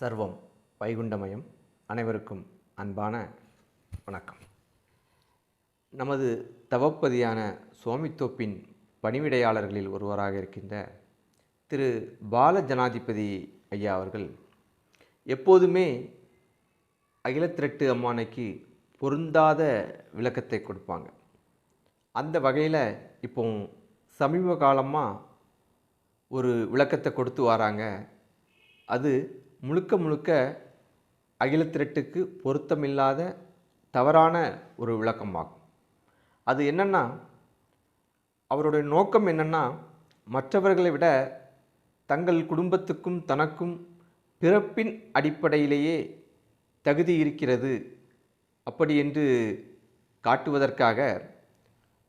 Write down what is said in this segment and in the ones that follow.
சர்வம் வைகுண்டமயம். அனைவருக்கும் அன்பான வணக்கம். நமது தவப்பதியான சுவாமித்தோப்பின் பணிவிடையாளர்களில் ஒருவராக இருக்கின்ற திரு பால ஜனாதிபதி ஐயா அவர்கள் எப்போதுமே அகிலத்திரட்டு அம்மானைக்கு பொருந்தாத விளக்கத்தை கொடுப்பாங்க. அந்த வகையில் இப்போ சமீப காலமாக ஒரு விளக்கத்தை கொடுத்து வராங்க. அது முழுக்க முழுக்க அகிலத்திரட்டுக்கு பொருத்தமில்லாத தவறான ஒரு விளக்கமாகும். அது என்னென்னா அவருடைய நோக்கம் என்னென்னா மற்றவர்களை விட தங்கள் குடும்பத்துக்கும் தனக்கும் பிறப்பின் அடிப்படையிலேயே தகுதி இருக்கிறது அப்படி என்று காட்டுவதற்காக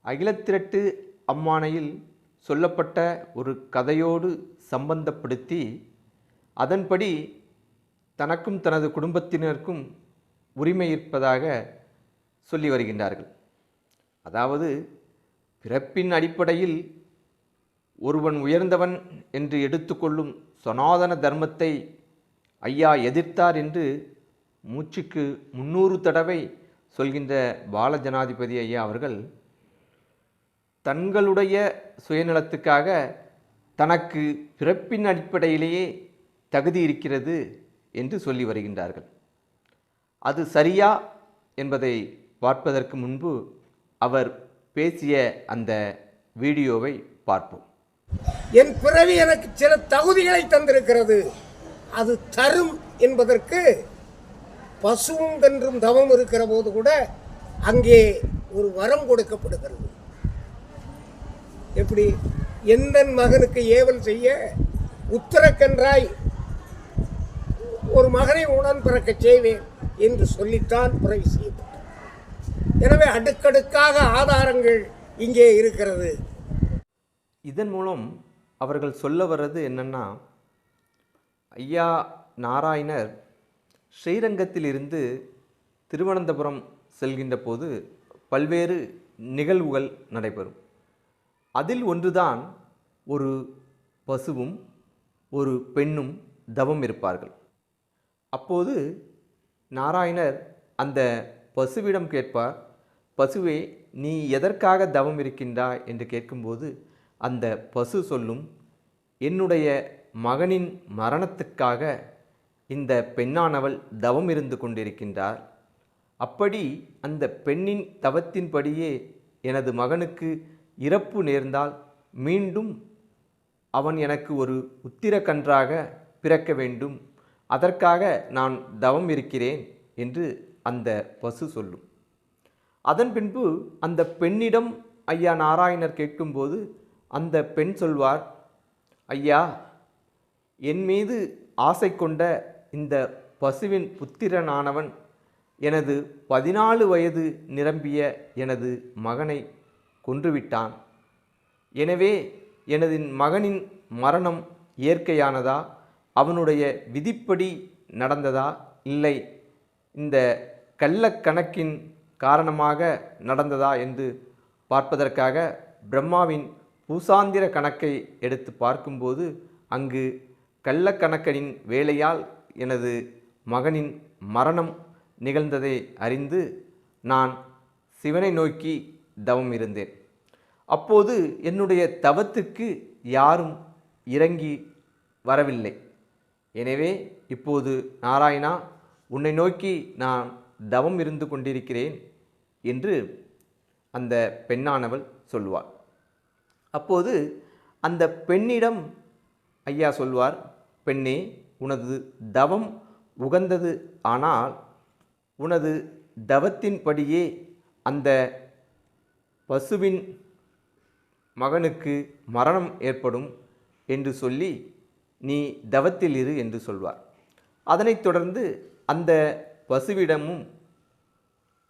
அகிலத்திரட்டு அம்மானையில் சொல்லப்பட்ட ஒரு கதையோடு சம்பந்தப்படுத்தி அதன்படி தனக்கும் தனது குடும்பத்தினருக்கும் உரிமை இருப்பதாக சொல்லி வருகின்றார்கள். அதாவது பிறப்பின் அடிப்படையில் ஒருவன் உயர்ந்தவன் என்று எடுத்துக்கொள்ளும் சனாதன தர்மத்தை ஐயா எதிர்த்தார் என்று மூச்சுக்கு முன்னூறு தடவை சொல்கின்ற பாலஜனாதிபதி ஐயா அவர்கள் தங்களுடைய சுயநலத்துக்காக தனக்கு பிறப்பின் அடிப்படையிலேயே தகுதி இருக்கிறது என்று சொல்லி வருகின்றார்கள். அது சரியா என்பதை பார்ப்பதற்கு முன்பு அவர் பேசிய அந்த வீடியோவை பார்ப்போம். என் பிறவி எனக்கு சில தகுதிகளை தந்திருக்கிறது. அது தரும் என்பதற்கு பசுவும் தென்றும் தவம் இருக்கிற போது கூட அங்கே ஒரு வரம் கொடுக்கப்படுகிறது. எப்படி எந்த மகனுக்கு ஏவல் செய்ய உத்தரக்கன்றாய்? ஒரு மகனை உடன் பிறக்க செய்வேன் என்று சொல்லித்தான் புறவி செய்யப்பட்டது. எனவே அடுக்கடுக்காக ஆதாரங்கள் இங்கே இருக்கிறது. இதன் மூலம் அவர்கள் சொல்ல வர்றது என்னன்னா ஐயா நாராயணர் ஸ்ரீரங்கத்திலிருந்து திருவனந்தபுரம் செல்கின்ற போது பல்வேறு நிகழ்வுகள் நடைபெறும். அதில் ஒன்றுதான் ஒரு பசுவும் ஒரு பெண்ணும் தவம் இருப்பார்கள். அப்போது நாராயணர் அந்த பசுவிடம் கேட்பார் பசுவே நீ எதற்காக தவம் இருக்கின்றாய்? என்று கேட்கும்போது அந்த பசு சொல்லும் என்னுடைய மகனின் மரணத்துக்காக இந்த பெண்ணானவள் தவம் இருந்து கொண்டிருக்கின்றார். அப்படி அந்த பெண்ணின் தவத்தின்படியே எனது மகனுக்கு இறப்பு நேர்ந்தால் மீண்டும் அவன் எனக்கு ஒரு உத்திரக்கன்றாக பிறக்க வேண்டும். அதற்காக நான் தவம் இருக்கிறேன் என்று அந்த பசு சொல்லும். அதன் பின்பு அந்த பெண்ணிடம் ஐயா நாராயணர் கேட்கும்போது அந்த பெண் சொல்வார் ஐயா என் மீது ஆசை கொண்ட இந்த பசுவின் புத்திரனானவன் எனது பதினாலு வயது நிரம்பிய எனது மகனை கொன்றுவிட்டான். எனவே எனது மகனின் மரணம் இயற்கையானதா? அவனுடைய விதிப்படி நடந்ததா? இல்லை. இந்த கள்ளக்கணக்கின் காரணமாக நடந்ததா என்று பார்ப்பதற்காக பிரம்மாவின் பூசாந்திர கணக்கை எடுத்து பார்க்கும்போது அங்கு கள்ளக்கணக்கனின் வேலையால் எனது மகனின் மரணம் நிகழ்ந்ததை அறிந்து நான் சிவனை நோக்கி தவம் இருந்தேன். அப்போது என்னுடைய தவத்துக்கு யாரும் இறங்கி வரவில்லை. எனவே இப்போது நாராயணா உன்னை நோக்கி நான் தவம் இருந்து கொண்டிருக்கிறேன் என்று அந்த பெண்ணானவள் சொல்வாள். அப்போது அந்த பெண்ணிடம் ஐயா சொல்வார் பெண்ணே உனது தவம் உகந்தது ஆனால் உனது தவத்தின்படியே அந்த பசுவின் மகனுக்கு மரணம் ஏற்படும் என்று சொல்லி நீ தவத்தில் இரு என்று சொல்வார். அதனைத் தொடர்ந்து அந்த பசுவிடமும்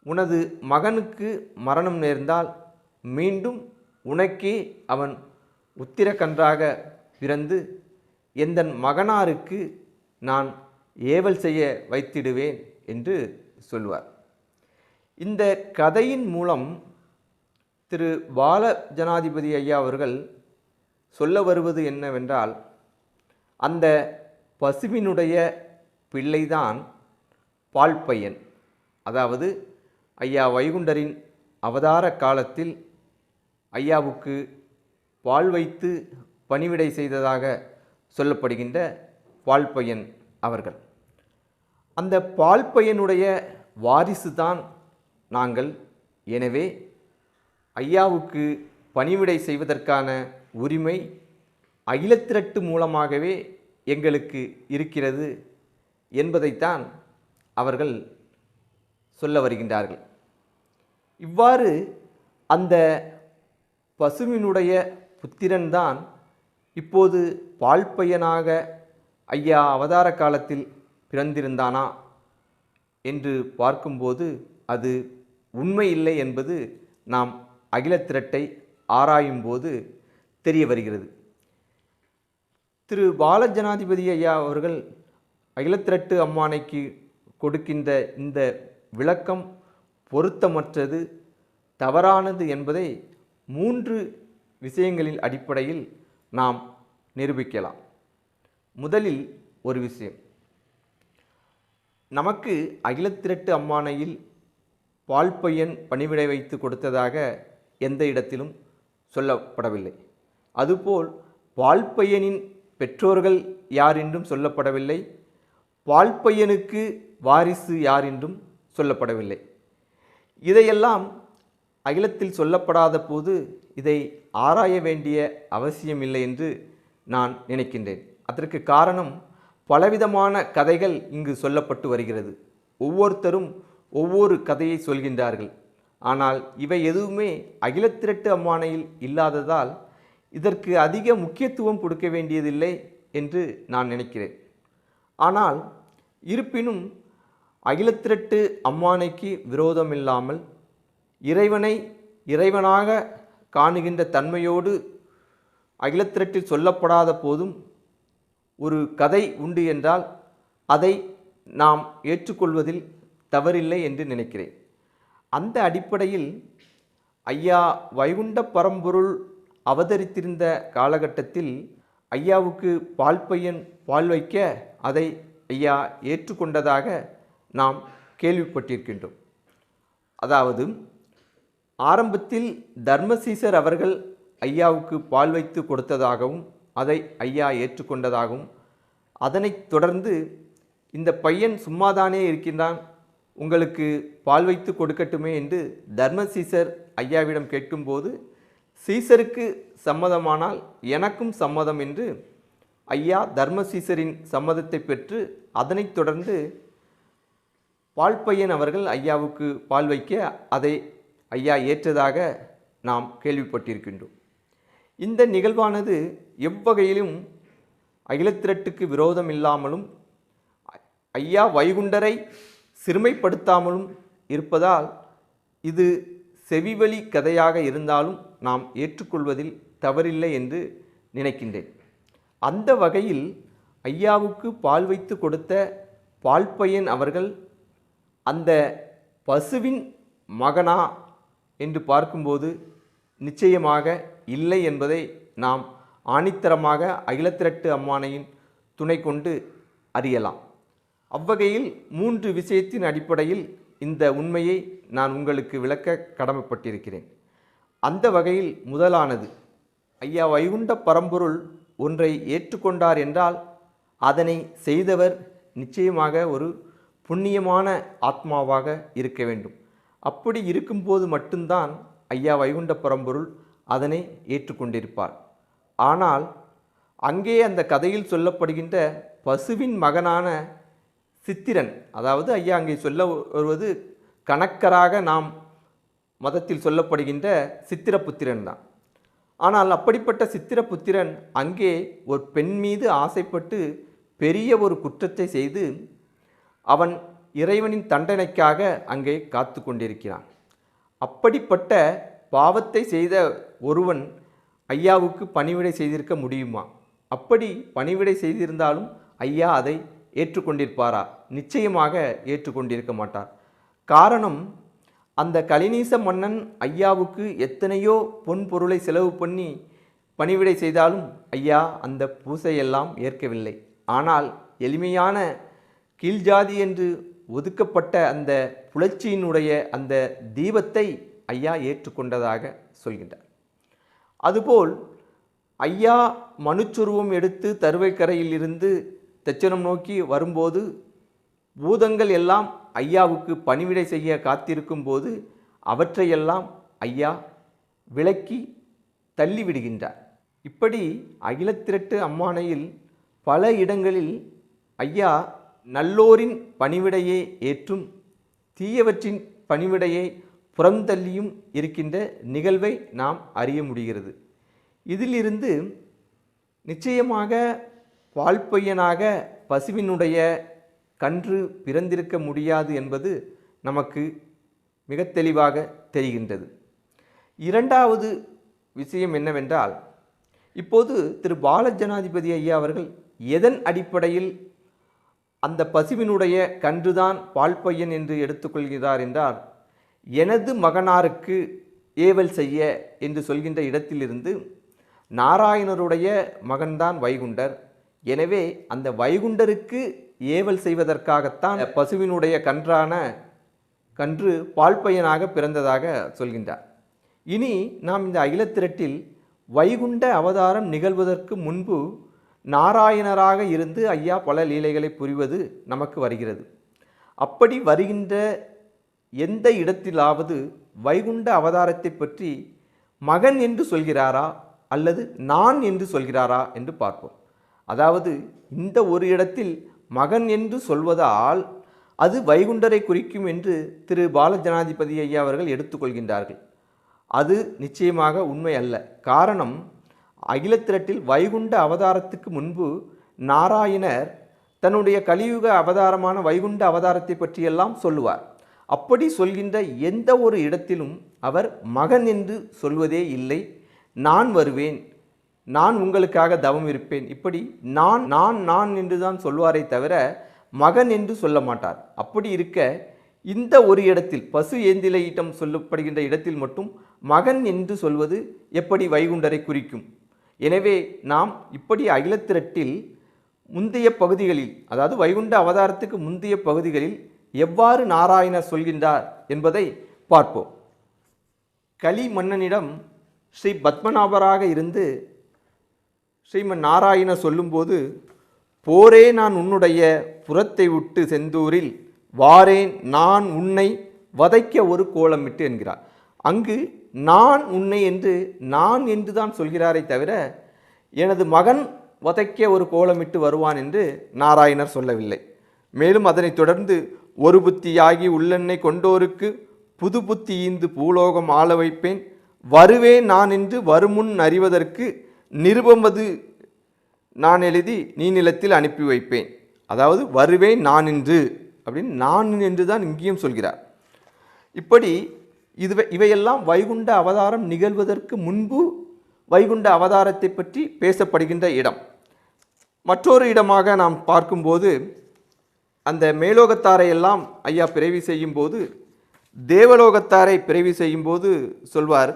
உனது மகனுக்கு மரணம் நேர்ந்தால் மீண்டும் உனக்கே அவன் உத்திரக்கன்றாக பிறந்து எந்தன் மகனாருக்கு நான் ஏவல் செய்ய வைத்திடுவேன் என்று சொல்வார். இந்த கதையின் மூலம் திரு பால ஜனாதிபதி ஐயா அவர்கள் சொல்ல வருவது என்னவென்றால் அந்த பசுவினுடைய பிள்ளைதான் பால் பையன். அதாவது ஐயா வைகுண்டரின் அவதார காலத்தில் ஐயாவுக்கு பால் வைத்து பணிவிடை செய்ததாக சொல்லப்படுகின்ற பால் பையன் அவர்கள். அந்த பால் பையனுடைய வாரிசு தான் நாங்கள். எனவே ஐயாவுக்கு பணிவிடை செய்வதற்கான உரிமை அகிலத்திரட்டு மூலமாகவே எங்களுக்கு இருக்கிறது என்பதைத்தான் அவர்கள் சொல்ல வருகின்றார்கள். இவ்வாறு அந்த பசுவினுடைய புத்திரன்தான் இப்போது பால் பையனாக ஐயா அவதார காலத்தில் பிறந்திருந்தானா என்று பார்க்கும்போது அது உண்மை இல்லை என்பது நாம் அகிலத்திரட்டை ஆராயும்போது தெரிய வருகிறது. திரு பால ஜனாதிபதி ஐயா அவர்கள் அகிலத்திரட்டு அம்மானைக்கு கொடுக்கின்ற இந்த விளக்கம் பொருத்தமற்றது தவறானது என்பதை மூன்று விஷயங்களின் அடிப்படையில் நாம் நிரூபிக்கலாம். முதலில் ஒரு விஷயம். நமக்கு அகிலத்திரட்டு அம்மானையில் பால் பையன் பணிவிடை வைத்து கொடுத்ததாக எந்த இடத்திலும் சொல்லப்படவில்லை. அதுபோல் வால்பையனின் பெற்றோர்கள் யார் என்றும் சொல்லப்படவில்லை. வால்பையனுக்கு வாரிசு யார் என்றும் சொல்லப்படவில்லை. இதையெல்லாம் அகிலத்தில் சொல்லப்படாத போது இதை ஆராய வேண்டிய அவசியம் இல்லை என்று நான் நினைக்கின்றேன். அதற்கு காரணம் பலவிதமான கதைகள் இங்கு சொல்லப்பட்டு வருகிறது. ஒவ்வொருத்தரும் ஒவ்வொரு கதையை சொல்கின்றார்கள். ஆனால் இவை எதுவுமே அகிலத்திரட்டு அம்மானையில் இல்லாததால் இதற்கு அதிக முக்கியத்துவம் கொடுக்க வேண்டியதில்லை என்று நான் நினைக்கிறேன். ஆனால் இருப்பினும் அகிலத்திரட்டு அம்மானைக்கு விரோதமில்லாமல் இறைவனை இறைவனாக காணுகின்ற தன்மையோடு அகிலத்திரட்டில் சொல்லப்படாத போதும் ஒரு கதை உண்டு என்றால் அதை நாம் ஏற்றுக்கொள்வதில் தவறில்லை என்று நினைக்கிறேன். அந்த அடிப்படையில் ஐயா வைகுண்ட பரம்பொருள் அவதரித்திருந்த காலகட்டத்தில் ஐயாவுக்கு பால் பையன் பால் வைக்க அதை ஐயா ஏற்றுக்கொண்டதாக நாம் கேள்விப்பட்டிருக்கின்றோம். அதாவது ஆரம்பத்தில் தர்மசீசர் அவர்கள் ஐயாவுக்கு பால் வைத்து கொடுத்ததாகவும் அதை ஐயா ஏற்றுக்கொண்டதாகவும் அதனைத் தொடர்ந்து இந்த பையன் சும்மாதானே இருக்கின்றான் உங்களுக்கு பால் வைத்து கொடுக்கட்டுமே என்று தர்மசீசர் ஐயாவிடம் கேட்கும்போது சீசருக்கு சம்மதமானால் எனக்கும் சம்மதம் என்று ஐயா தர்மசீசரின் சம்மதத்தை பெற்று அதனைத் தொடர்ந்து பால் பையன் அவர்கள் ஐயாவுக்கு பால் வைக்க அதை ஐயா ஏற்றதாக நாம் கேள்விப்பட்டிருக்கின்றோம். இந்த நிகழ்வானது எவ்வகையிலும் அகிலத்திரட்டுக்கு விரோதம் இல்லாமலும் ஐயா வைகுண்டரை சிறுமைப்படுத்தாமலும் இருப்பதால் இது செவிவழி கதையாக இருந்தாலும் நாம் ஏற்றுக்கொள்வதில் தவறில்லை என்று நினைக்கின்றேன். அந்த வகையில் ஐயாவுக்கு பால் வைத்து கொடுத்த பால் பையன் அவர்கள் அந்த பசுவின் மகனா என்று பார்க்கும்போது நிச்சயமாக இல்லை என்பதை நாம் ஆணித்தரமாக அகிலத்திரட்டு அம்மானையின் துணை கொண்டு அறியலாம். அவ்வகையில் மூன்று விஷயத்தின் அடிப்படையில் இந்த உண்மையை நான் உங்களுக்கு விளக்க கடமைப்பட்டிருக்கிறேன். அந்த வகையில் முதலானது ஐயா வைகுண்ட பரம்பொருள் ஒன்றை ஏற்றுக்கொண்டார் என்றால் அதனை செய்தவர் நிச்சயமாக ஒரு புண்ணியமான ஆத்மாவாக இருக்க வேண்டும். அப்படி இருக்கும்போது மட்டும்தான் ஐயா வைகுண்ட பரம்பொருள் அதனை ஏற்றுக்கொண்டிருப்பார். ஆனால் அங்கே அந்த கதையில் சொல்லப்படுகின்ற பசுவின் மகனான சித்திரன். அதாவது ஐயா அங்கே சொல்ல வருவது கணக்கராக நாம் மதத்தில் சொல்லப்படுகின்ற சித்திரபுத்திரன் தான். ஆனால் அப்படிப்பட்ட சித்திரபுத்திரன் அங்கே ஒரு பெண் மீது ஆசைப்பட்டு பெரிய ஒரு குற்றத்தை செய்து அவன் இறைவனின் தண்டனைக்காக அங்கே காத்து கொண்டிருக்கிறான். அப்படிப்பட்ட பாவத்தை செய்த ஒருவன் ஐயாவுக்கு பணிவிடை செய்திருக்க முடியுமா? அப்படி பணிவிடை செய்திருந்தாலும் ஐயா அதை ஏற்றுக்கொண்டிருப்பாரா? நிச்சயமாக ஏற்றுக்கொண்டிருக்க மாட்டார். காரணம் அந்த கலினீச மன்னன் ஐயாவுக்கு எத்தனையோ பொன் பொருளை செலவு பண்ணி பணிவிடை செய்தாலும் ஐயா அந்த பூசையெல்லாம் ஏற்கவில்லை. ஆனால் எளிமையான கீழ்ஜாதி என்று ஒதுக்கப்பட்ட அந்த புலர்ச்சியினுடைய அந்த தீபத்தை ஐயா ஏற்றுக்கொண்டதாக சொல்கின்றார். அதுபோல் ஐயா மனுச்சுருவம் எடுத்து தருவைக்கரையில் தச்சனம் நோக்கி வரும்போது பூதங்கள் எல்லாம் ஐயாவுக்கு பணிவிடை செய்ய காத்திருக்கும் போது அவற்றையெல்லாம் ஐயா விலக்கி தள்ளிவிடுகின்றார். இப்படி அகிலத்திரட்டு அம்மானையில் பல இடங்களில் ஐயா நல்லோரின் பணிவிடையை ஏற்றும் தீயவற்றின் பணிவிடையை புறந்தள்ளியும் இருக்கின்ற நிகழ்வை நாம் அறிய முடிகிறது. இதிலிருந்து நிச்சயமாக வாழ்ப்பையனாக பசுவினுடைய கன்று பிறந்திருக்க முடியாது என்பது நமக்கு மிக தெளிவாக தெரிகின்றது. இரண்டாவது விஷயம் என்னவென்றால் இப்போது திரு பால ஜனாதிபதி ஐயா அவர்கள் எதன் அடிப்படையில் அந்த பசுவினுடைய கன்றுதான் பால்பையன் என்று எடுத்துக்கொள்கிறார் என்றால் எனது மகனாருக்கு ஏவல் செய்ய என்று சொல்கின்ற இடத்திலிருந்து நாராயணருடைய மகன்தான் வைகுண்டர். எனவே அந்த வைகுண்டருக்கு ஏவல் செய்வதற்காகத்தான் பசுவினுடைய கன்றான கன்று பால்பையனாக பிறந்ததாக சொல்கின்றார். இனி நாம் இந்த அகிலத்திரட்டில் வைகுண்ட அவதாரம் நிகழ்வதற்கு முன்பு நாராயணராக இருந்து ஐயா பல லீலைகளை புரிவது நமக்கு வருகிறது. அப்படி வருகின்ற எந்த இடத்திலாவது வைகுண்ட அவதாரத்தை பற்றி மகன் என்று சொல்கிறாரா அல்லது நான் என்று சொல்கிறாரா என்று பார்ப்போம். அதாவது இந்த ஒரு இடத்தில் மகன் என்று சொல்வதால் அது வைகுண்டரை குறிக்கும் என்று திரு பாலஜனாதிபதி ஐயா அவர்கள் எடுத்துக்கொள்கின்றார்கள். அது நிச்சயமாக உண்மை அல்ல. காரணம் அகிலத்திரட்டில் வைகுண்ட அவதாரத்துக்கு முன்பு நாராயணர் தன்னுடைய கலியுக அவதாரமான வைகுண்ட அவதாரத்தை பற்றியெல்லாம் சொல்லுவார். அப்படி சொல்கின்ற எந்த ஒரு இடத்திலும் அவர் மகன் என்று சொல்வதே இல்லை. நான் வருவேன். நான் உங்களுக்காக தவம் இருப்பேன். இப்படி நான் நான் நான் என்று தான் சொல்வாரே தவிர மகன் என்று சொல்ல மாட்டார். அப்படி இருக்க இந்த ஒரு இடத்தில் பசு ஏந்திலையிடம் சொல்லப்படுகின்ற இடத்தில் மட்டும் மகன் என்று சொல்வது எப்படி வைகுண்டரை குறிக்கும்? எனவே நாம் இப்படி அகிலத்திரட்டில் முந்தைய பகுதிகளில் அதாவது வைகுண்ட அவதாரத்துக்கு முந்தைய பகுதிகளில் எவ்வாறு நாராயணர் சொல்கின்றார் என்பதை பார்ப்போம். கலி மன்னனிடம் ஸ்ரீ பத்மநாபராக இருந்து ஸ்ரீமன் நாராயண சொல்லும்போது போரே நான் உன்னுடைய புறத்தை விட்டு செந்தூரில் வாரேன் நான் உன்னை வதைக்க ஒரு கோலமிட்டு என்கிறார். அங்கு நான் உன்னை என்று நான் என்று தான் சொல்கிறாரே தவிர எனது மகன் வதைக்க ஒரு கோலமிட்டு வருவான் என்று நாராயணர் சொல்லவில்லை. மேலும் அதனைத் தொடர்ந்து ஒரு புத்தியாகி உள்ளெண்ணை கொண்டோருக்கு புது புத்தி ஈந்து பூலோகம் ஆள வைப்பேன் வருவேன் நான் என்று வருமுன் அறிவதற்கு நிருபமது நான் எழுதி நீ நிலத்தில் அனுப்பி வைப்பேன். அதாவது வருவேன் நான் என்று அப்படின்னு நான் என்று தான் இங்கேயும் சொல்கிறார். இப்படி இது இவையெல்லாம் வைகுண்ட அவதாரம் நிகழ்வதற்கு முன்பு வைகுண்ட அவதாரத்தை பற்றி பேசப்படுகின்ற இடம். மற்றொரு இடமாக நாம் பார்க்கும்போது அந்த மேலோகத்தாரை எல்லாம் ஐயா பிறவி செய்யும்போது தேவலோகத்தாரை பிறவி செய்யும்போது சொல்வார்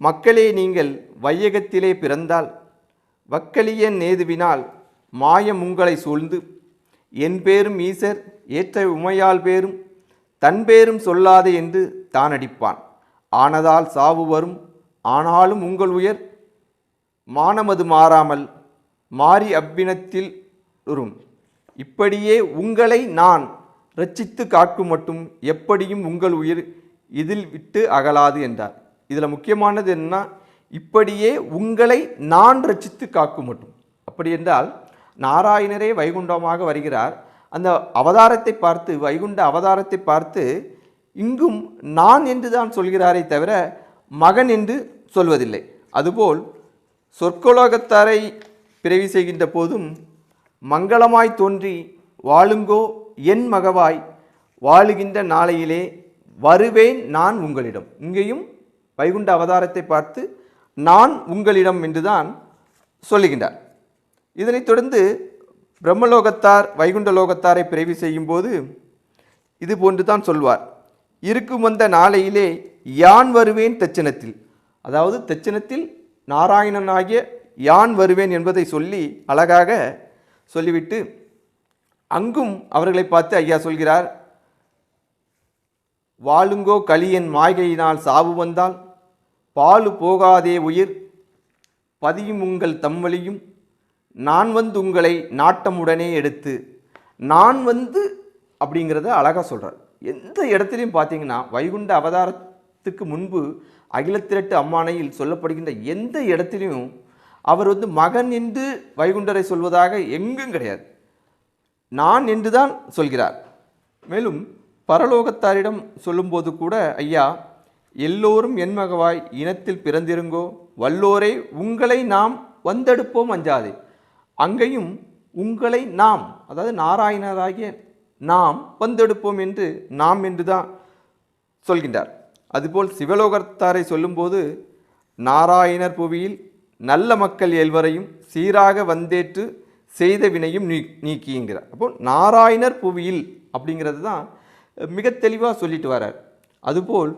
மக்களே நீங்கள் வையகத்திலே பிறந்தால் வக்கலியன் நேதுவினால் மாயம் உங்களை சூழ்ந்து என் பேரும் ஈசர் ஏற்ற உமையால் பேரும் தன் பேரும் சொல்லாதே என்று தான் அடிப்பான் ஆனதால் சாவு வரும் ஆனாலும் உங்கள் உயர் மானமது மாறாமல் மாறி அவ்வினத்தில் உறும் இப்படியே உங்களை நான் ரட்சித்து காக்கும் மட்டும் எப்படியும் உங்கள் உயிர் இதில் விட்டு அகலாது என்றார். இதில் முக்கியமானது என்ன இப்படியே உங்களை நான் ரச்சித்து காக்கும் மட்டும். அப்படி என்றால் நாராயணரே வைகுண்டமாக வருகிறார். அந்த அவதாரத்தை பார்த்து வைகுண்ட அவதாரத்தை பார்த்து இங்கும் நான் என்று தான் சொல்கிறாரே தவிர மகன் என்று சொல்வதில்லை. அதுபோல் சொற்கோலோகத்தாரை பிறவி செய்கின்ற போதும் மங்களமாய் தோன்றி வாழுங்கோ என் மகவாய் வாழுகின்ற நாளையிலே வருவேன் நான் உங்களிடம். இங்கேயும் வைகுண்ட அவதாரத்தை பார்த்து நான் உங்களிடம் என்றுதான் சொல்லுகின்றார். இதனைத் தொடர்ந்து பிரம்மலோகத்தார் வைகுண்ட லோகத்தாரை பிறவி செய்யும்போது இது போன்று தான் சொல்வார். இருக்கும் வந்த நாளையிலே யான் வருவேன் தெச்சனத்தில். அதாவது தெச்சனத்தில் நாராயணனாகிய யான் வருவேன் என்பதை சொல்லி அழகாக சொல்லிவிட்டு அங்கும் அவர்களை பார்த்து ஐயா சொல்கிறார் வாழுங்கோ கலியன் மாய்கையினால் சாவு வந்தால் பாலு போகாதே உயிர் பதியும் உங்கள் தம்வழியும் நான் வந்து உங்களை நாட்டமுடனே எடுத்து நான் வந்து அப்படிங்கிறத அழகாக சொல்கிறார் எந்த இடத்துலையும் பார்த்தீங்கன்னா வைகுண்ட அவதாரத்துக்கு முன்பு அகிலத்திரட்டு அம்மானையில் சொல்லப்படுகின்ற எந்த இடத்துலையும் அவர் வந்து மகன் என்று வைகுண்டரை சொல்வதாக எங்கும் கிடையாது. நான் என்றுதான் சொல்கிறார். மேலும் பரலோகத்தாரிடம் சொல்லும்போது கூட ஐயா எல்லோரும் என்மகவாய் இனத்தில் பிறந்திருங்கோ. வல்லோரே உங்களை நாம் வந்தெடுப்போம் அஞ்சாதே. அங்கேயும் உங்களை நாம் அதாவது நாராயணராகிய நாம் வந்தெடுப்போம் என்று நாம் என்று தான் சொல்கின்றார். அதுபோல் சிவலோகத்தாரை சொல்லும்போது நாராயணர் புவியில் நல்ல மக்கள் எல்வரையும் சீராக வந்தேற்று செய்த வினையும் நீ நீக்கிங்கிறார் அப்போ நாராயணர் புவியில் அப்படிங்கிறது தான் மிக தெளிவாக சொல்லிட்டு வரார் அதுபோல்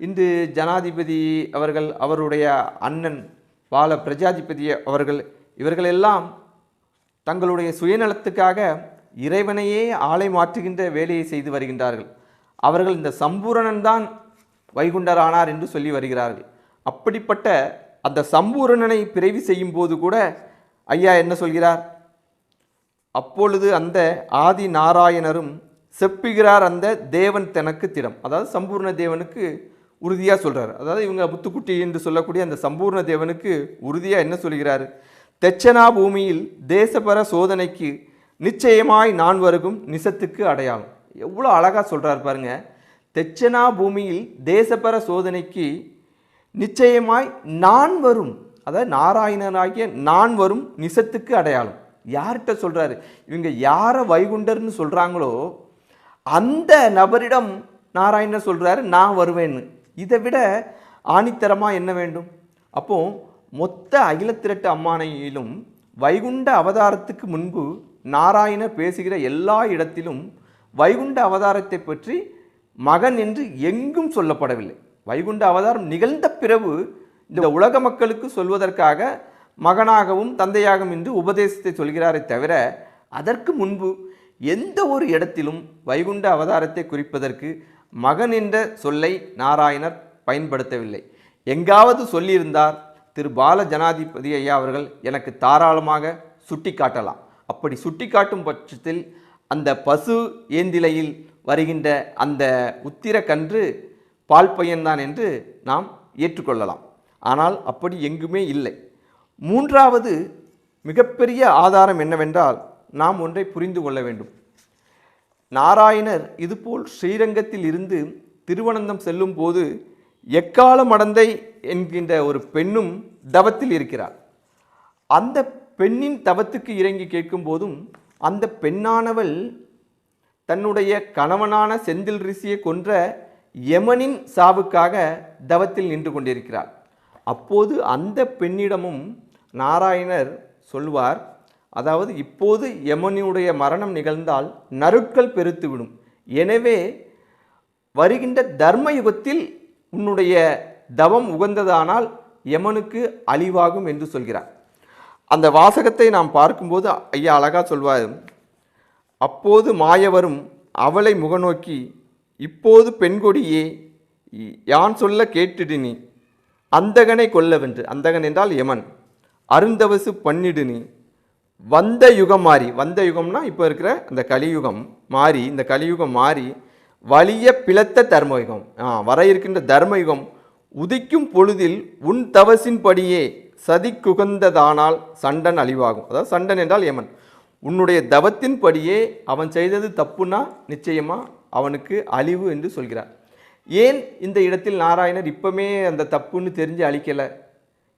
இன்று ஜனாதிபதி அவர்கள் அவருடைய அண்ணன் பால பிரஜாதிபதி அவர்கள் இவர்களெல்லாம் தங்களுடைய சுயநலத்துக்காக இறைவனையே ஆளை மாற்றுகின்ற வேலையை செய்து வருகின்றார்கள். அவர்கள் இந்த சம்பூரணன் தான் வைகுண்டரானார் என்று சொல்லி வருகிறார்கள். அப்படிப்பட்ட அந்த சம்பூரணனை பிறவி செய்யும் போது கூட ஐயா என்ன சொல்கிறார்? அப்பொழுது அந்த ஆதி நாராயணரும் செப்புகிறார் அந்த தேவன் தனக்கு திடம். அதாவது சம்பூர்ண தேவனுக்கு உறுதியாக சொல்கிறார் அதாவது இவங்க முத்துக்குட்டி என்று சொல்லக்கூடிய அந்த சம்பூர்ண தேவனுக்கு உறுதியாக என்ன சொல்கிறார்? தெச்சனா பூமியில் தேசபர சோதனைக்கு நிச்சயமாய் நான் வருகும் நிசத்துக்கு அடையாளம். எவ்வளோ அழகாக சொல்கிறார் பாருங்க. தெச்சனா பூமியில் தேசபர சோதனைக்கு நிச்சயமாய் நான் வரும். அதாவது நாராயணனாகிய நான் வரும் நிசத்துக்கு அடையாளம். யார்கிட்ட சொல்கிறாரு இவங்க யாரை வைகுண்டர்னு சொல்கிறாங்களோ அந்த நபரிடம் நாராயணர் சொல்கிறாரு நான் வருவேன்னு. இதை விட ஆணித்தரமாக என்ன வேண்டும்? அப்போது மொத்த அகிலத்திரட்டு அம்மானையிலும் வைகுண்ட அவதாரத்துக்கு முன்பு நாராயணர் பேசுகிற எல்லா இடத்திலும் வைகுண்ட அவதாரத்தை பற்றி மகன் என்று எங்கும் சொல்லப்படவில்லை. வைகுண்ட அவதாரம் நிகழ்ந்த பிறகு இந்த உலக மக்களுக்கு சொல்வதற்காக மகனாகவும் தந்தையாகவும் என்று உபதேசத்தை சொல்கிறாரே தவிர அதற்கு முன்பு எந்த ஒரு இடத்திலும் வைகுண்ட அவதாரத்தை குறிப்பதற்கு மகன் என்ற சொல்லை நாராயணர் பயன்படுத்தவில்லை. எங்காவது சொல்லியிருந்தார் திரு பால ஜனாதிபதி ஐயா அவர்கள் எனக்கு தாராளமாக சுட்டி காட்டலாம். அப்படி சுட்டி காட்டும் பட்சத்தில் அந்த பசு ஏந்திலையில் வருகின்ற அந்த உத்திர கன்று பால் பையன்தான் என்று நாம் ஏற்றுக்கொள்ளலாம். ஆனால் அப்படி எங்குமே இல்லை. மூன்றாவது மிகப்பெரிய ஆதாரம் என்னவென்றால் நாம் ஒன்றை புரிந்து கொள்ள வேண்டும். நாராயணர் இதுபோல் ஸ்ரீரங்கத்தில் இருந்து திருவனந்தம் செல்லும் போது எக்கால மடந்தை என்கின்ற ஒரு பெண்ணும் தவத்தில் இருக்கிறார் அந்த பெண்ணின் தவத்துக்கு இறங்கி கேட்கும் போதும் அந்த பெண்ணானவள் தன்னுடைய கணவனான செந்தில் ரிஷியை கொன்ற யமனின் சாவுக்காக தவத்தில் நின்று கொண்டிருக்கிறார் அப்போது அந்த பெண்ணிடமும் நாராயணர் சொல்வார் அதாவது இப்போது யமனுடைய மரணம் நிகழ்ந்தால் நருட்கள் பெருத்துவிடும். எனவே வருகின்ற தர்ம யுகத்தில் உன்னுடைய தவம் உகந்ததானால் யமனுக்கு அழிவாகும் என்று சொல்கிறார். அந்த வாசகத்தை நாம் பார்க்கும்போது ஐயா அழகா சொல்வார் அப்போது மாயவரும் அவளை முகநோக்கி இப்போது பெண்கொடியே யான் சொல்ல கேட்டிடு நீ அந்தகனை கொல்லவென்று அந்தகன் என்றால் யமன் அருந்தவசு பண்ணிடு நீ வந்த யுகம் மாறி வந்த யுகம்னா இப்போ இருக்கிற அந்த கலியுகம் மாறி இந்த கலியுகம் மாறி வலிய பிளத்த தர்மயுகம். ஆ வர இருக்கின்ற தர்மயுகம் உதிக்கும் பொழுதில் உன் தவசின்படியே சதிக்குகந்ததானால் சண்டன் அழிவாகும். அதாவது சண்டன் என்றால் யமன். உன்னுடைய தவத்தின்படியே அவன் செய்தது தப்புனா நிச்சயமாக அவனுக்கு அழிவு என்று சொல்கிறார். ஏன் இந்த இடத்தில் நாராயணர் இப்பமே அந்த தப்புன்னு தெரிஞ்சு அழிக்கலை?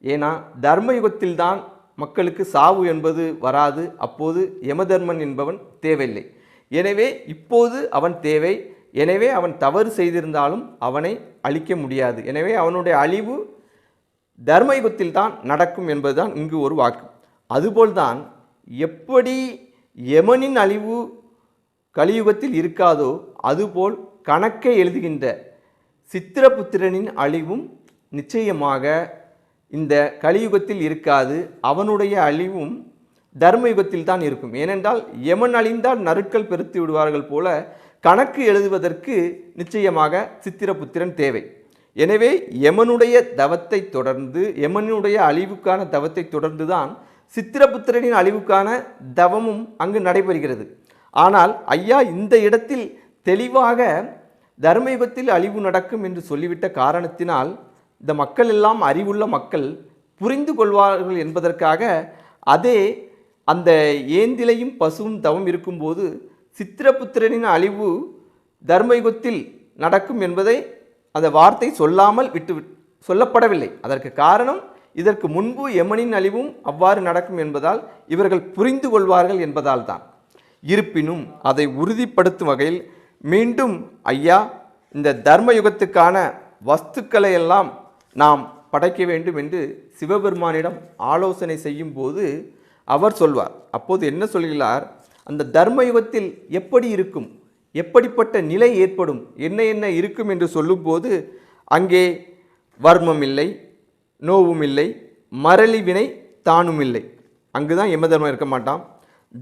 ஏன்னா தர்மயுகத்தில்தான் மக்களுக்கு சாவு என்பது வராது அப்போது யமதர்மன் என்பவன் தேவையில்லை. எனவே இப்போது அவன் தேவை எனவே அவன் தவறு செய்திருந்தாலும் அவனை அழிக்க முடியாது. எனவே அவனுடைய அழிவு தர்மயுகத்தில் தான் நடக்கும் என்பதுதான் இங்கு ஒரு வாக்கு. அதுபோல்தான் எப்படி யமனின் அழிவு கலியுகத்தில் இருக்காதோ அதுபோல் கணக்கை எழுதுகின்ற சித்திரபுத்திரனின் அழிவும் நிச்சயமாக இந்த கலியுகத்தில் இருக்காது அவனுடைய அழிவும் தர்ம யுகத்தில் தான் இருக்கும். ஏனென்றால் யமன் அழிந்தால் நறுக்கள் பெருத்து விடுவார்கள் போல கணக்கு எழுதுவதற்கு நிச்சயமாக சித்திரபுத்திரன் தேவை. எனவே யமனுடைய தவத்தை தொடர்ந்து யமனுடைய அழிவுக்கான தவத்தை தொடர்ந்து தான் சித்திரபுத்திரனின் அழிவுக்கான தவமும் அங்கு நடைபெறுகிறது. ஆனால் ஐயா இந்த இடத்தில் தெளிவாக தர்மயுகத்தில் அழிவு நடக்கும் என்று சொல்லிவிட்ட காரணத்தினால் இந்த மக்கள் எல்லாம் அறிவுள்ள மக்கள் புரிந்து கொள்வார்கள் என்பதற்காக அதே அந்த ஏந்திலையும் பசுவும் தவம் இருக்கும்போது சித்திரபுத்திரனின் அழிவு தர்மயுகத்தில் நடக்கும் என்பதை அந்த வார்த்தை சொல்லாமல் விட்டு சொல்லப்படவில்லை. அதற்கு காரணம் இதற்கு முன்பு யமனின் அழிவும் அவ்வாறு நடக்கும் என்பதால் இவர்கள் புரிந்து கொள்வார்கள் என்பதால் தான். இருப்பினும் அதை உறுதிப்படுத்தும் வகையில் மீண்டும் ஐயா இந்த தர்மயுகத்துக்கான வஸ்துக்களை எல்லாம் நாம் படைக்க வேண்டும் என்று சிவபெருமானிடம் ஆலோசனை செய்யும் போது அவர் சொல்வார். அப்போது என்ன சொல்கிறார்? அந்த தர்மயுகத்தில் எப்படி இருக்கும்? எப்படிப்பட்ட நிலை ஏற்படும்? என்ன என்ன இருக்கும் என்று சொல்லும்போது அங்கே வர்மம் இல்லை நோவும் இல்லை மரளி வினை தானும் இல்லை. அங்கு தான் எம தர்மம் இருக்க மாட்டான்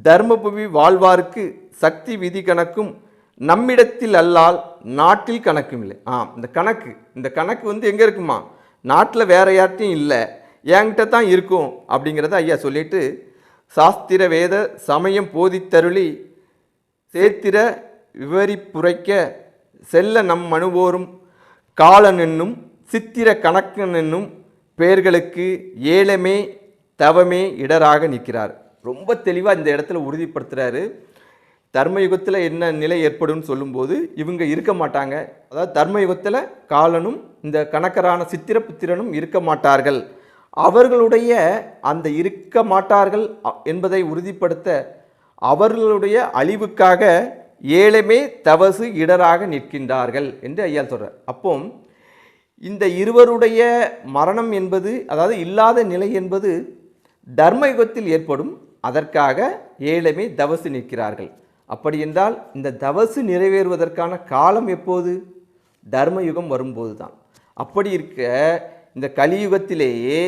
தர்மபுவி வாழ்வார்க்கு சக்தி விதி கணக்கும் நம்மிடத்தில் அல்லால் நாட்டில் கணக்கும் இல்லை. ஆ இந்த கணக்கு இந்த கணக்கு வந்து எங்கே இருக்குமா? நாட்டில் வேறு யார்ட்டையும் இல்லை. என்கிட்ட தான் இருக்கும் அப்படிங்கிறத ஐயா சொல்லிட்டு சாஸ்திர வேத சமயம் போதித்தருளி சேத்திர விவரிப்புரைக்க செல்ல நம் மனுவோரும் காலன் என்னும் சித்திர கணக்கன் என்னும் பெயர்களுக்கு ஏலமே தவமே இடராக நிற்கிறார். ரொம்ப தெளிவாக இந்த இடத்துல உறுதிப்படுத்துகிறாரு தர்மயுகத்தில் என்ன நிலை ஏற்படும்னு சொல்லும்போது இவங்க இருக்க மாட்டாங்க. அதாவது தர்மயுகத்தில் காலனும் இந்த கணக்கரான சித்திரபுத்திரனும் இருக்க மாட்டார்கள். அவர்களுடைய அந்த இருக்க மாட்டார்கள் அ- என்பதை உறுதிப்படுத்த அவர்களுடைய அழிவுக்காக ஏழமே தவசு இடராக நிற்கின்றார்கள் என்று ஐயா சொல்கிறார் அப்போ இந்த இருவருடைய மரணம் என்பது அதாவது இல்லாத நிலை என்பது தர்மயுகத்தில் ஏற்படும். அதற்காக ஏழமே தவசு நிற்கிறார்கள். அப்படியென்றால் இந்த தவசு நிறைவேறுவதற்கான காலம் எப்போது? தர்மயுகம் வரும்போது தான் அப்படி இருக்க இந்த கலியுகத்திலேயே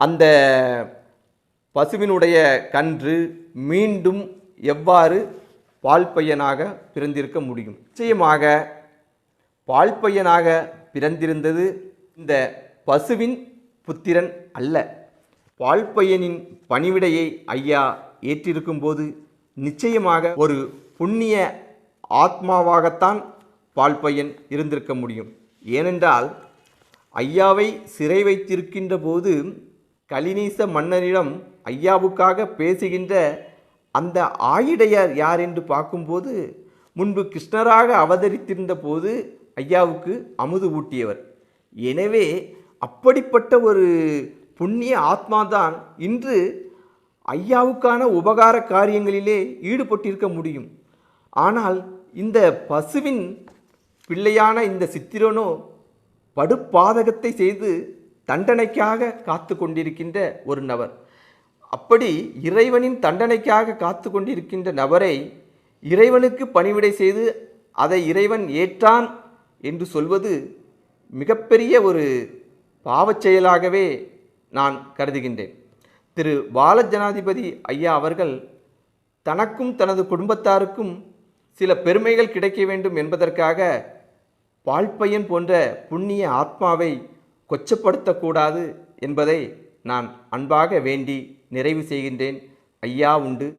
அந்த பசுவினுடைய கன்று மீண்டும் எவ்வாறு பால் பையனாக பிறந்திருக்க முடியும்? நிச்சயமாக பால் பையனாக பிறந்திருந்தது இந்த பசுவின் புத்திரன் அல்ல. பால் பையனின் பணிவிடையை ஐயா ஏற்றிருக்கும்போது நிச்சயமாக ஒரு புண்ணிய ஆத்மாவாகத்தான் பால் பையன் இருந்திருக்க முடியும். ஏனென்றால் ஐயாவை சிறை வைத்திருக்கின்ற போது கலினீச மன்னனிடம் ஐயாவுக்காக பேசுகின்ற அந்த ஆயிடையார் யார் என்று பார்க்கும்போது முன்பு கிருஷ்ணராக அவதரித்திருந்த போது ஐயாவுக்கு அமுது ஊட்டியவர். எனவே அப்படிப்பட்ட ஒரு புண்ணிய ஆத்மாதான் இன்று ஐயாவுக்கான உபகார காரியங்களிலே ஈடுபட்டிருக்க முடியும். ஆனால் இந்த பசுவின் பிள்ளையான இந்த சித்திரனோ படுபாதகத்தை செய்து தண்டனைக்காக காத்து கொண்டிருக்கின்ற ஒரு நபர். அப்படி இறைவனின் தண்டனைக்காக காத்து கொண்டிருக்கின்ற நபரை இறைவனுக்கு பணிவிடை செய்து அதை இறைவன் ஏற்றான் என்று சொல்வது மிகப்பெரிய ஒரு பாவச் செயலாகவே நான் கருதுகின்றேன். திரு பால ஜனாதிபதி ஐயா அவர்கள் தனக்கும் தனது குடும்பத்தாருக்கும் சில பெருமைகள் கிடைக்க வேண்டும் என்பதற்காக பால்பையன் போன்ற புண்ணிய ஆத்மாவை கொச்சப்படுத்தக்கூடாது என்பதை நான் அன்பாக வேண்டி நிறைவு செய்கின்றேன். ஐயா உண்டு.